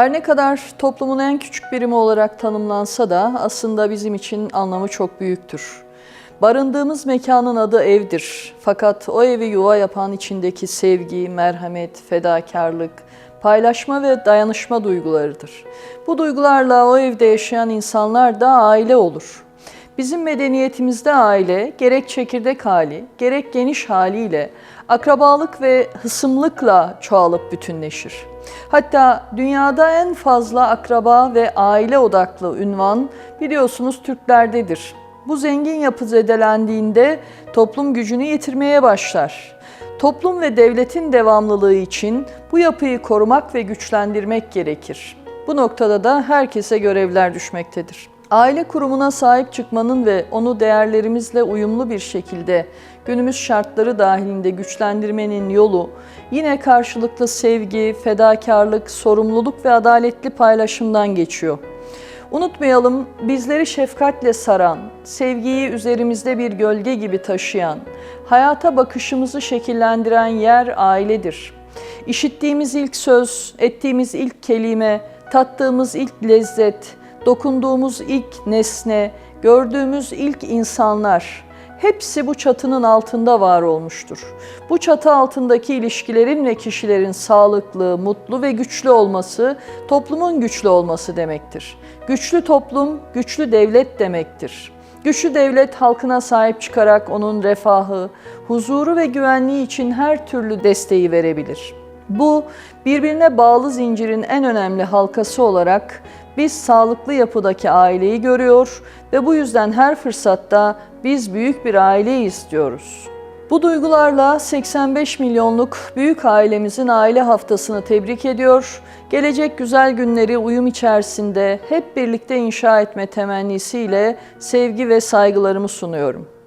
Her ne kadar toplumun en küçük birimi olarak tanımlansa da aslında bizim için anlamı çok büyüktür. Barındığımız mekanın adı evdir. Fakat o evi yuva yapan içindeki sevgi, merhamet, fedakarlık, paylaşma ve dayanışma duygularıdır. Bu duygularla o evde yaşayan insanlar da aile olur. Bizim medeniyetimizde aile gerek çekirdek hali, gerek geniş haliyle akrabalık ve hısımlıkla çoğalıp bütünleşir. Hatta dünyada en fazla akraba ve aile odaklı ünvan biliyorsunuz Türklerdedir. Bu zengin yapı zedelendiğinde toplum gücünü yitirmeye başlar. Toplum ve devletin devamlılığı için bu yapıyı korumak ve güçlendirmek gerekir. Bu noktada da herkese görevler düşmektedir. Aile kurumuna sahip çıkmanın ve onu değerlerimizle uyumlu bir şekilde günümüz şartları dahilinde güçlendirmenin yolu yine karşılıklı sevgi, fedakarlık, sorumluluk ve adaletli paylaşımdan geçiyor. Unutmayalım bizleri şefkatle saran, sevgiyi üzerimizde bir gölge gibi taşıyan, hayata bakışımızı şekillendiren yer ailedir. İşittiğimiz ilk söz, ettiğimiz ilk kelime, tattığımız ilk lezzet, dokunduğumuz ilk nesne, gördüğümüz ilk insanlar hepsi bu çatının altında var olmuştur. Bu çatı altındaki ilişkilerin ve kişilerin sağlıklı, mutlu ve güçlü olması toplumun güçlü olması demektir. Güçlü toplum, güçlü devlet demektir. Güçlü devlet halkına sahip çıkarak onun refahı, huzuru ve güvenliği için her türlü desteği verebilir. Bu birbirine bağlı zincirin en önemli halkası olarak biz sağlıklı yapıdaki aileyi görüyor ve bu yüzden her fırsatta biz büyük bir aileyiz diyoruz. Bu duygularla 85 milyonluk büyük ailemizin aile haftasını tebrik ediyor. Gelecek güzel günleri uyum içerisinde hep birlikte inşa etme temennisiyle sevgi ve saygılarımı sunuyorum.